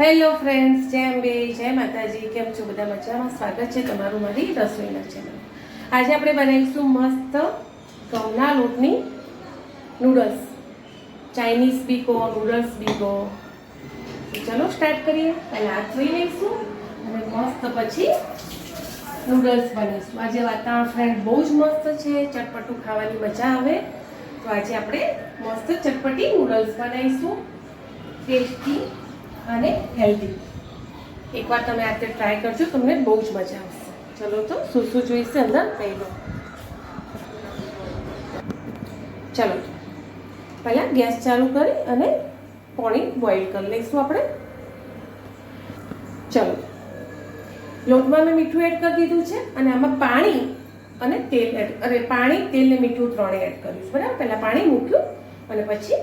Hello friends જેમ બે જય માતાજી. કેમ છો? બધા મજામાં? સ્વાગત છે તમારું મારી રસોઈના ચેનલ આજે આપણે બનાવીશું મસ્ત ઘઉંના લોટની નૂડલ્સ ચાઇનીઝ બી કહો નૂડલ્સ બી કહો ચલો સ્ટાર્ટ કરીએ. પહેલાં હાથ ધોઈ લઈશું અને મસ્ત પછી નૂડલ્સ બનાવીશું. આજે વાતાવરણ ફ્રેન્ડ બહુ જ મસ્ત છે. ચટપટું ખાવાની મજા આવે. તો આજે આપણે મસ્ત ચટપટી નૂડલ્સ બનાવીશું. ટેસ્ટી અને હેલ્ધી એકવાર તમે આ ટ્રાય કરજો, તમને બહુ જ મજા આવશે. ચલો તો શું શું જોઈશે અંદર, કહી દો ચલો. પહેલાં ગેસ ચાલુ કરી અને પાણી બોઇલ કરી લઈશું આપણે. ચલો. લોટમાં મેં મીઠું એડ કરી દીધું છે અને આમાં પાણી અને તેલ એડ અરે, પાણી, તેલ ને મીઠું ત્રણે એડ કર્યું છે. બરાબર? પહેલાં પાણી મૂક્યું અને પછી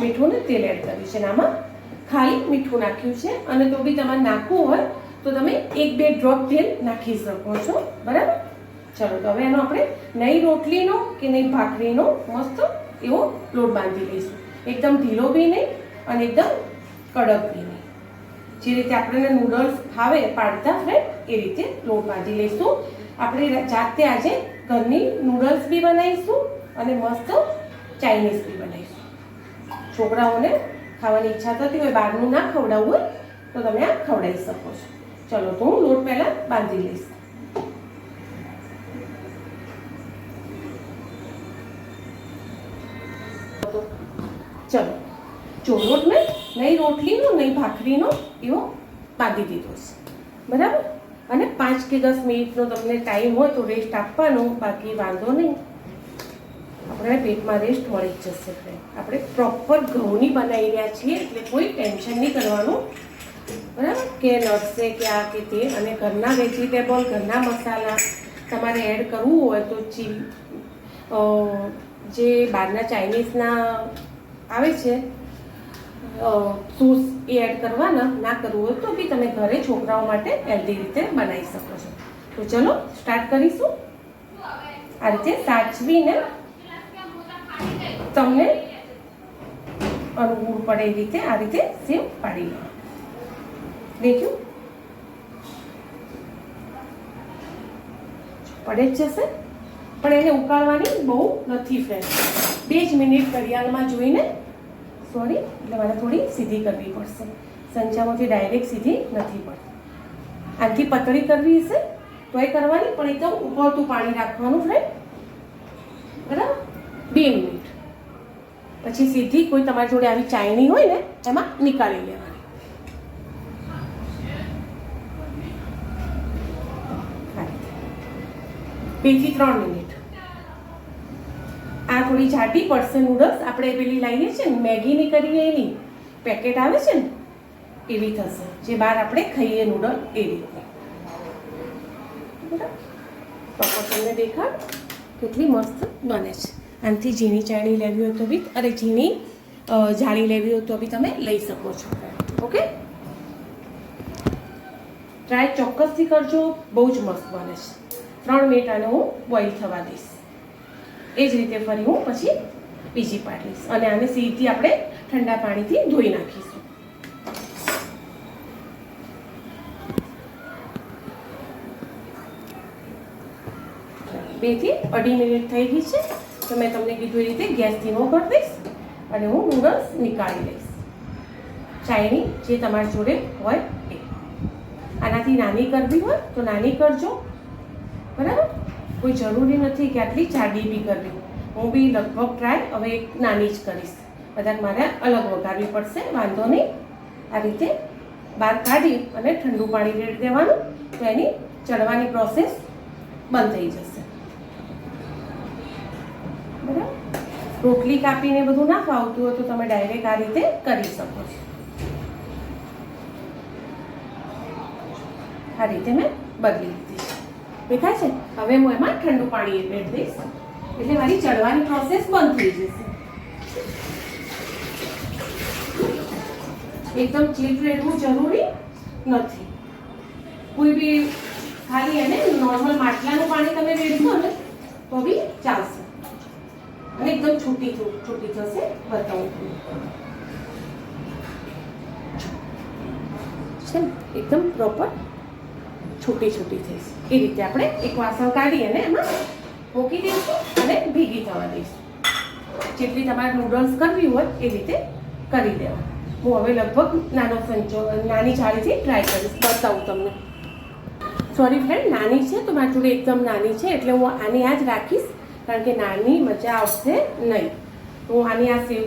મીઠું ને તેલ એડ કર્યું છે. અને આમાં ખાલી મીઠું નાખ્યું છે અને તો બી તમારે નાખવું હોય તો તમે એક બે ડ્રોપ તેલ નાખી શકો છો. બરાબર? ચલો, તો હવે એનો આપણે નહીં રોટલીનો કે નહીં ભાખરીનો મસ્ત એવો લોટ બાંધી લઈશું. એકદમ ઢીલો બી નહીં અને એકદમ કડક બી નહીં. જે રીતે આપણને નૂડલ્સ ફાવે પાડતા ફ્રેન્ડ એ રીતે લોટ બાંધી લઈશું. આપણે જાતે આજે ઘરની નૂડલ્સ બી બનાવીશું અને મસ્ત ચાઇનીઝ બી બનાવીશું. છોકરાઓને ખાવાની ઈચ્છા થતી હોય, બહારનું ના ખવડાવવું હોય, તો તમે આ ખવડાવી શકો છો. ચલો, તો હું લોટ પહેલાં બાંધી લઈશ. ચલો, જો લોટ મેં નહીં રોટલીનો, નહીં ભાખરીનો, એવો બાંધી દીધો છે. બરાબર? અને પાંચ કે દસ મિનિટનો તમને ટાઈમ હોય તો રેસ્ટ આપવાનો, બાકી વાંધો નહીં. આપણે પેટમાં રેસ્ટ મળી જ જશે ફ્રેન્ડ આપણે પ્રોપર ઘઉંની બનાવી રહ્યા છીએ, એટલે કોઈ ટેન્શન નહીં કરવાનું. બરાબર? કે નડશે કે આ, કે તે. અને ઘરના વેજીટેબલ ઘરના મસાલા તમારે એડ કરવું હોય તો ચી જે બહારના ચાઇનીઝના આવે છે સૂસ એ એડ કરવાના, ના કરવું હોય તો બી તમે ઘરે છોકરાઓ માટે હેલ્ધી રીતે બનાવી શકો છો. તો ચલો સ્ટાર્ટ કરીશું. આ રીતે સાચવીને તમને અનુકૂળ પડે એ રીતે આ રીતે સેમ પાડી લો. દેખ્યું? પડે જ જશે. પણ એને ઉકાળવાની બહુ નથી ફ્રેન્ડ બે જ મિનિટ ઘડિયાળમાં જોઈને સોરી એટલે મારે થોડી સીધી કરવી પડશે. સંચામાંથી ડાયરેક્ટ સીધી નથી પડતી. આનાથી પતળી કરવી હશે તો એ કરવાની, પણ એકદમ ઉકળતું પાણી રાખવાનું ફ્રેન્ડ બરાબર? બે મિનિટ. પછી સીધી કોઈ તમારી જોડે આવી ચાયણી હોય ને, એમાં નીકાળી લેવાની. બેથી ત્રણ મિનિટ. આ થોડી જાડી પડશે નૂડલ્સ આપણે પેલી લાવીએ છીએ ને મેગીની કરીએ એની, પેકેટ આવે છે ને, એવી થશે. જે બહાર આપણે ખાઈએ નૂડલ એવી રીતે. બરાબર? તમને દેખાડ કેટલી મસ્ત બને છે. આનાથી ઝીણી ચાણી લેવી હોય તો બી અરે ઝીણી જાણી લેવી હોય તો બી તમે લઈ શકો છો. ઓકે? ટ્રાય ચોક્કસથી કરજો, બહુ જ મસ્ત બને છે. ત્રણ મિનિટ આને હું બોઇલ થવા દઈશ. એ જ રીતે ફરી હું પછી બીજી પાડીશ અને આને સીધી આપણે ઠંડા પાણીથી ધોઈ નાખીશું. બેથી અઢી મિનિટ થઈ ગઈ છે. તો મેં તમને કીધું એ રીતે ગેસ ધીમો કરી દઈશ અને હું નૂડલ્સ નીકાળી લઈશ. ચાઇની જે તમારી જોડે હોય એ. આનાથી નાની કરવી હોય તો નાની કરજો. બરાબર? કોઈ જરૂરી નથી કે આટલી જાડી બી કરવી. હું બી લગભગ ટ્રાય હવે એક નાની જ કરીશ. બધા મારે અલગ વગાડવી પડશે, વાંધો નહીં. આ રીતે બહાર કાઢી અને ઠંડુ પાણી રેડી દેવાનું. તો એની ચડવાની પ્રોસેસ બંધ થઈ જશે બરાબર રોટલી કાપીને બધું ના ફાવતું હોય તો તમે ડાયરેક્ટ આ રીતે કરી શકો છો. આ રીતે મેં બદલી લીધી છે. દેખાય છે? હવે હું એમાં ઠંડુ પાણી એડ દઈશ. એટલે મારી ચડવાની પ્રોસેસ બંધ થઈ જશે. એકદમ ચીપ રેડવું જરૂરી નથી. કોઈ બી ખાલી એને નોર્મલ માટલાનું પાણી તમે રેડશો ને, તો બી ચાલશે. અને એકદમ છૂટી છૂટી થશે બતાવું છે. એકદમ પ્રોપર છૂટી છૂટી થઈશ. એ રીતે આપણે એક વાસણ કાઢી અને એમાં મૂકી દઈશું અને ભીગી થવા દઈશું. જેટલી તમારે નૂડલ્સ કરવી હોય એ રીતે કરી દેવા. હું હવે લગભગ નાનો સંચો, નાની જાળીથી ટ્રાય કરીશ, બતાવું તમને. સોરી ફ્રેન્ડ નાની છે તો મારી જોડે એકદમ નાની છે, એટલે હું આની આ જ રાખીશ. કારણ કે નાની મજા આવશે નહીં. હું આની આ સેવ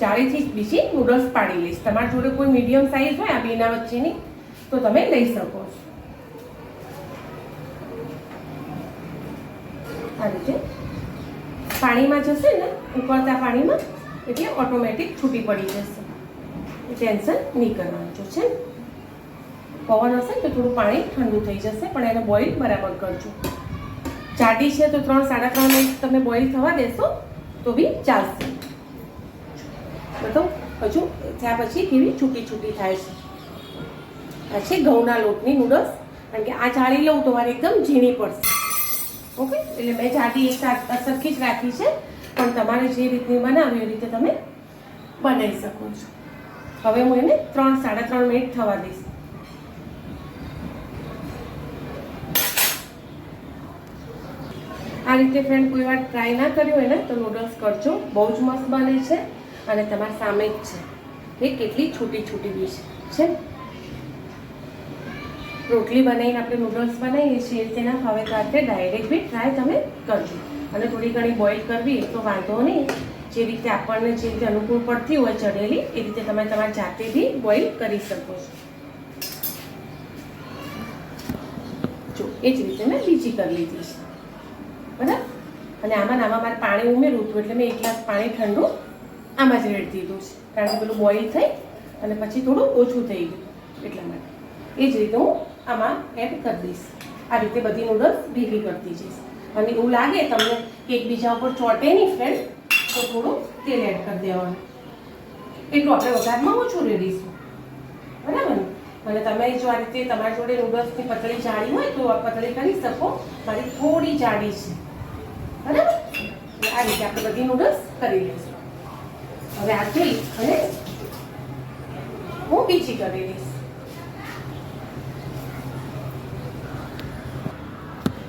જાળીથી બીજી નૂડલ્સ પાડી લઈશ. તમારી જોડે કોઈ મીડિયમ સાઈઝ હોય આ બેના વચ્ચેની, તો તમે લઈ શકો છો. આ રીતે પાણીમાં જશે ને, ઉકળતા પાણીમાં, એટલે ઓટોમેટિક છૂટી પડી જશે. ટેન્શન નહીં કરવાનું છે પવન હશે તો થોડું પાણી ઠંડુ થઈ જશે, પણ એને બોઇલ બરાબર કરજો. જાડી છે તો ત્રણ સાડા ત્રણ મિનિટ તમે બોઇલ થવા દેશો, તો બી ચાલશે. બધો હજુ ત્યાં પછી કેવી છૂટી છૂટી થાય છે. પછી ઘઉંના લોટની નૂડલ્સ કારણ કે આ જાળી લઉં તો મારે એકદમ ઝીણી પડશે. ઓકે? એટલે મેં જાડી એક સરખી જ રાખી છે. પણ તમારે જે રીતની બનાવી એ રીતે તમે બનાવી શકો છો. હવે હું એને ત્રણ સાડા ત્રણ મિનિટ થવા દઈશ. આ રીતે ફ્રેન્ડ કોઈ વાર ટ્રાય ના કર્યું હોય ને, તો નૂડલ્સ કરજો. બહુ જ મસ્ત બને છે અને તમારા સામે જ છે. એ કેટલી છૂટી છૂટી બી છે? રોટલી બનાવીને આપણે નૂડલ્સ બનાવીએ છીએ તેના હવે સાથે ડાયરેક્ટ બી ટ્રાય તમે કરજો. અને થોડી ઘણી બોઇલ કરવી તો વાંધો નહીં. જે રીતે આપણને જે રીતે અનુકૂળ પડતી હોય ચડેલી, એ રીતે તમે તમારી જાતે બી બોઇલ કરી શકો છો. જો, એ જ રીતે મેં બીજી કરી લીધી છે. અને આમાં આમાં મારે પાણી ઉમેરવું હતું એટલે મેં એક ગ્લાસ પાણી ઠંડુ આમાં જ રેડી દીધું છે. કારણ કે પેલું બોઇલ થઈ અને પછી થોડું ઓછું થઈ ગયું એટલા માટે. એ જ રીતે હું આમાં એડ કરી દઈશ. આ રીતે બધી નૂડલ્સ ભેગી કરતી જઈશ. અને એવું લાગે તમને કે એકબીજા ઉપર ચોટે નહીં ફ્રેન્ડ તો થોડું તેલ એડ કરી દેવાનું. એટલું આપણે વઘારમાં ઓછું રેડીશું બરાબર ને? અને તમે જો આ રીતે તમારી જોડે નૂડલ્સની પતળી જાડી હોય તો પતળી કરી શકો. મારી થોડી જાડી છે. આ રીતે આપણે બધી નૂડલ્સ કરી લઈશું. હવે આ થઈ અને હું બીજી કરી લઈશ.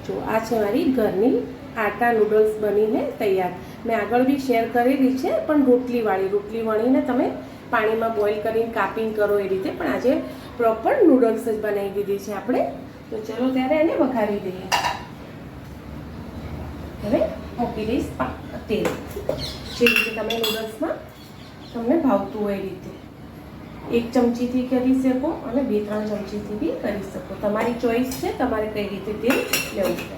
જો આ છે મારી ઘરની આટા નૂડલ્સ બનીને તૈયાર. મેં આગળ બી શેર કરેલી છે, પણ રોટલીવાળી રોટલી વણીને તમે પાણીમાં બોઇલ કરીને કાપિંગ કરો એ રીતે, પણ આજે પ્રોપર નૂડલ્સ જ બનાવી દીધી છે આપણે. તો ચલો ત્યારે એને વઘારી દઈએ. હવે મૂકી દઈશ તેલ જે રીતે તમે નૂડલ્સમાં તમને ભાવતું હોય રીતે. એક ચમચીથી કરી શકો અને બે, ત્રણ ચમચીથી બી કરી શકો. તમારી ચોઈસ છે, તમારે કઈ રીતે તેલ લેવું પડે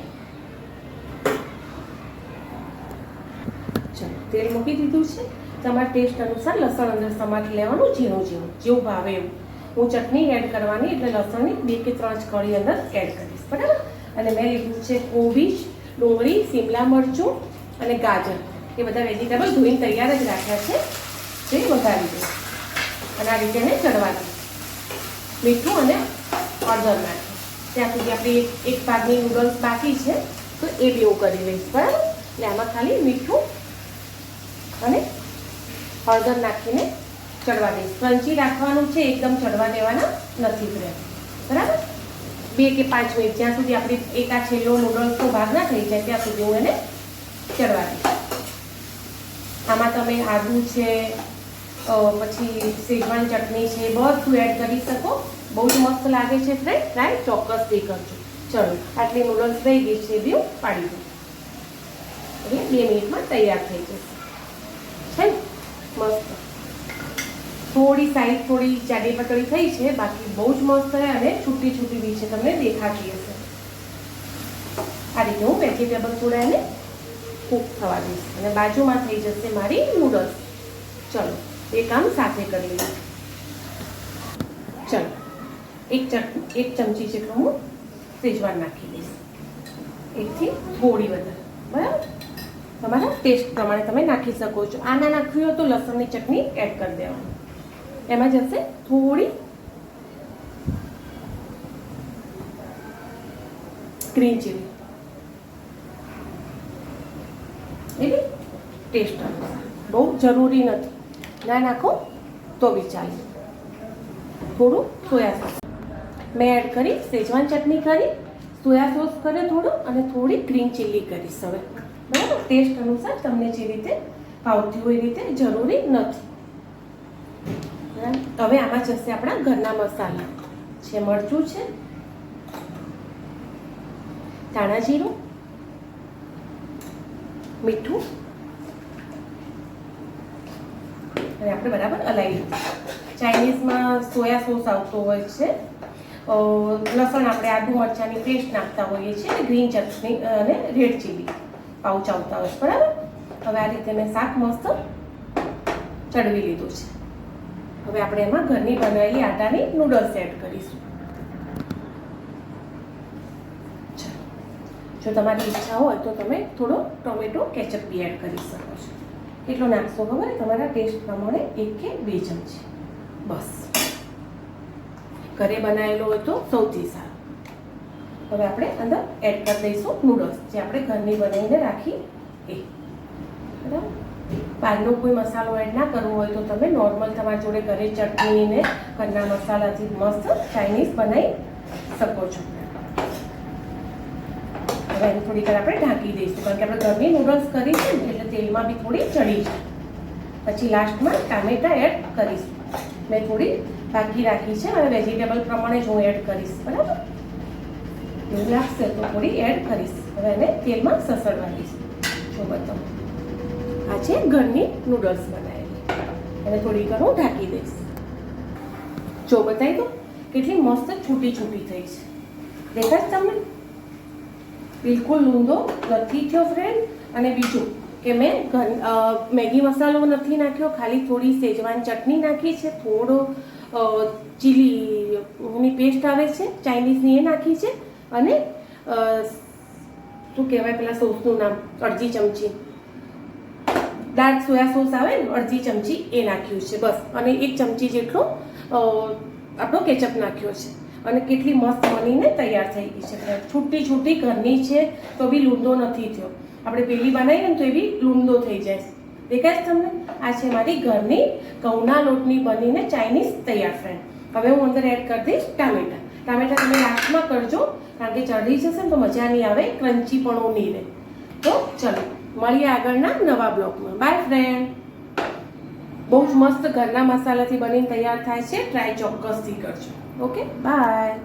ચાલો, તેલ મૂકી દીધું છે. તમારા ટેસ્ટ અનુસાર લસણ અંદર તમારે લેવાનું ઝીણું ઝીણું, જેવું ભાવે એવું હું ચટણી એડ કરવાની એટલે લસણની બે કે ત્રણ જ કળી અંદર એડ કરીશ, બરાબર? અને મેં લીધું છે કોબીજ ડુંગળી, શિમલા મરચું અને ગાજર. એ બધા વેજીટેબલ ધોઈને તૈયાર જ રાખ્યા છે. જે વધારી દઈશ અને આ રીતે એને ચડવા દઈશ મીઠું અને હળદર નાખી. ત્યાં સુધી આપણી એક પાકની નૂડલ્સ બાકી છે, તો એ બી હું કરી લઈશ. બરાબર? એટલે આમાં ખાલી મીઠું અને હળદર નાખીને ચડવા દઈશ. ક્રંચી રાખવાનું છે, એકદમ ચડવા દેવાના નથી. બરાબર? બે કે પાંચ મિનિટ જ્યાં સુધી આપણી એક છેલ્લો નૂડલ્સનો ભાગ ના થઈ જાય, ત્યાં સુધી હું એને ચડવા દઈશ આમાં તમે આદુ છે પછી શેજવાન ચટણી છે, બધું એડ કરી શકો. બહુ જ મસ્ત લાગે છે ફ્રેન્ડ ટ્રાય ચોક્કસથી કરજો. ચલો, આટલી નૂડલ્સ થઈ ગઈ છે બી પાડી દઉં. એટલે બે મિનિટમાં તૈયાર થઈ જશે. છે મસ્ત. થોડી સાઈઝ થોડી જાડી પતળી થઈ છે, બાકી બહુ જ મસ્ત છે અને છૂટી છૂટી બી છે, તમને દેખાતી હશે. આ રીતે હું વેજીટેબલ થોડા એને કૂક થવા દઈશ. અને બાજુમાં થઈ જશે મારી નૂડલ્સ ચલો એ કામ સાથે કરી લઈએ ચલો, એક એક ચમચી જેટલું હું સેજવાન નાખી દઈશ. એકથી થોડી વધારે, બરાબર? તમારા ટેસ્ટ પ્રમાણે તમે નાખી શકો છો. આના નાખવી હોય તો લસણની ચટણી એડ કરી દેવાની. એમાં જશે થોડી ગ્રીન ચીલી એવી ટેસ્ટ અનુસાર. બહુ જરૂરી નથી. ના નાખો તો બી ચાલે. થોડું સોયા સોસ. મેં એડ કરી સેજવાન ચટણી કરી, સોયા સોસ કર્યો થોડું અને થોડી ગ્રીન ચીલી કરીશ હવે. બરાબર? ટેસ્ટ અનુસાર તમને જે રીતે ભાવતી હોય એ રીતે જરૂરી નથી? હવે આમાં જશે આપણા ઘરના મસાલા. છે મરચું છે, ધાણા જીરું, મીઠું, અને આપણે બરાબર અલાવી ચાઇનીઝમાં સોયા સોસ આવતો હોય છે. લસણ આપણે આદુ મરચાંની પેસ્ટ નાખતા હોઈએ છીએ અને ગ્રીન ચટણી અને રેડ ચીલી પાઉચ આવતા હોય છે. બરાબર? હવે આ રીતે મેં શાક મસ્ત ચડવી લીધું છે. હવે આપણે એમાં ઘરની બનાવેલી આટાની નૂડલ્સ એડ કરીશું. જો તમારી ઈચ્છા હોય તો તમે થોડો ટોમેટો કેચઅપ બી એડ કરી શકો છો. કેટલો નાખશો ખબર? તમારા ટેસ્ટ પ્રમાણે એક કે બે ચમચી. બસ. ઘરે બનાવેલો હોય તો સૌથી સારું. હવે આપણે અંદર એડ કરી દઈશું નૂડલ્સ જે આપણે ઘરની બનાવીને રાખી એ. બહારનો કોઈ મસાલો એડ ના કરવો હોય તો તમે નોર્મલ તમારી જોડે ઘરે ચટણી ને ઘરના મસાલાથી મસ્ત ચાઇનીઝ બનાવી શકો છો. હવે એને થોડીક આપણે ઢાંકી દઈશું, કારણ કે આપણે ઘરની નૂડલ્સ કરી છે એટલે તેલમાં બી થોડી ચડી છે પછી લાસ્ટમાં ટામેટા એડ કરીશું. મેં થોડી બાકી રાખી છે, અને વેજીટેબલ પ્રમાણે જ હું એડ કરીશ, બરાબર? એવું લાગશે તો થોડી એડ કરીશ. હવે એને તેલમાં સસડવા દઈશ. જો બતાવો. આ છે ઘરની નૂડલ્સ બનાવેલી એને થોડી વાર હું ઢાંકી દઈશ. જો બતાવી દો કેટલી મસ્ત છૂટી છૂટી થઈ છે. દેખાશ છે તમને? બિલકુલ લૂંદો નથી થયો ફ્રેન્ડ અને બીજું કે મેં ઘર મેગી મસાલો નથી નાખ્યો, ખાલી થોડી સેજવાન ચટણી નાખી છે, થોડો ચીલીની પેસ્ટ આવે છે ચાઇનીઝની એ નાખી છે. અને શું કહેવાય, પેલા સોસનું નામ, અડધી ચમચી. ડાર્ક સોયા સોસ આવે ને, અડધી ચમચી એ નાખ્યું છે, બસ. અને એક ચમચી જેટલો આપણો કેચઅપ નાખ્યો છે. અને કેટલી મસ્ત બનીને તૈયાર થઈ ગઈ છે. છૂટી છૂટી ઘરની છે, તો બી લૂંદો નથી થયો. આપણે પેલી બનાવીએ ને તો એ બી લૂંદો થઈ જાય. દેખાય છે તમને? આ છે મારી ઘરની ઘઉંના લોટની બનીને ચાઇનીઝ તૈયાર ફ્રેન્ડ હવે હું અંદર એડ કરી દઈશ ટામેટા. ટામેટા તમે લાસ્ટમાં કરજો, કારણ કે ચડી જશે ને તો મજા નહીં આવે ક્રન્ચી પણ નહીં રહે તો ચલો. મળીએ આગળના નવા બ્લોગમાં બાય ફ્રેન્ડ બહુ જ મસ્ત ઘરના મસાલાથી બનીને તૈયાર થાય છે. ટ્રાય ચોક્કસથી કરજો. Okay bye